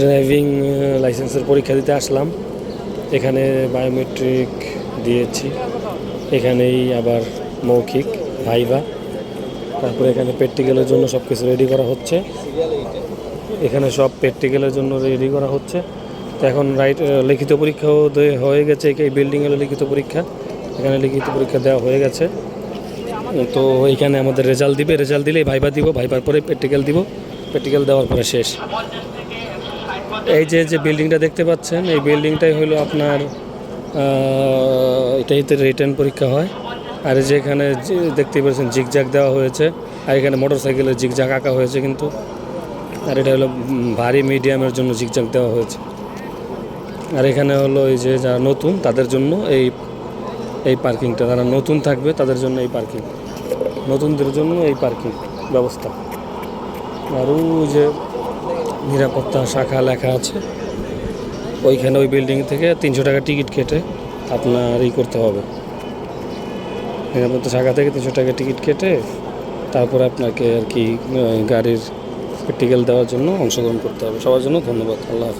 Driving লাইসেন্সের পরীক্ষা দিতে আসলাম। এখানে বায়োমেট্রিক দিয়েছি। এখানেই আবার মৌখিক ভাইবা তারপরে এখানে প্র্যাকটিক্যালের জন্য সব কিছু রেডি করা হচ্ছে। এখানে সব প্র্যাকটিক্যালের জন্য রেডি করা হচ্ছে। তো এখন রাইট লিখিত পরীক্ষাও হয়ে গেছে। এই বিল্ডিং হলো লিখিত পরীক্ষা। এখানে লিখিত পরীক্ষা দেওয়া হয়ে গেছে। তো এখানে আমাদের রেজাল্ট দিবে। রেজাল্ট দিলেই ভাইবা দিব। ভাইবার পরে প্র্যাকটিক্যাল দিব। প্র্যাকটিক্যাল দেওয়ার পরে শেষ। এই যে যে বিল্ডিংটা দেখতে পাচ্ছেন, এই বিল্ডিংটাই হলো আপনার এটাইতে রিটার্ন পরীক্ষা হয়। আর এই যে এখানে দেখতে পাচ্ছেন জিগজাগ দেওয়া হয়েছে। আর এখানে মোটর সাইকেলের জিগজাগ আঁকা হয়েছে কিন্তু। আর এটা হলো ভারী মিডিয়ামের জন্য জিগজাগ দেওয়া হয়েছে। আর এখানে হলো এই যে, যারা নতুন, তাদের জন্য এই এই পার্কিংটা যারা নতুন থাকবে, তাদের জন্য এই পার্কিং নতুনদের জন্য এই পার্কিং ব্যবস্থা। আর যে নিরাপত্তা শাখা লেখা আছে। ওইখানে ওই বিল্ডিং থেকে তিনশো টাকা টিকিট কেটে আপনার ই করতে হবে। নিরাপত্তা শাখা থেকে তিনশো টাকা টিকিট কেটে তারপর আপনাকে আর কি গাড়ির প্র্যাকটিক্যাল দেওয়ার জন্য অংশগ্রহণ করতে হবে। সবার জন্য ধন্যবাদ। আল্লাহ হাফিজ।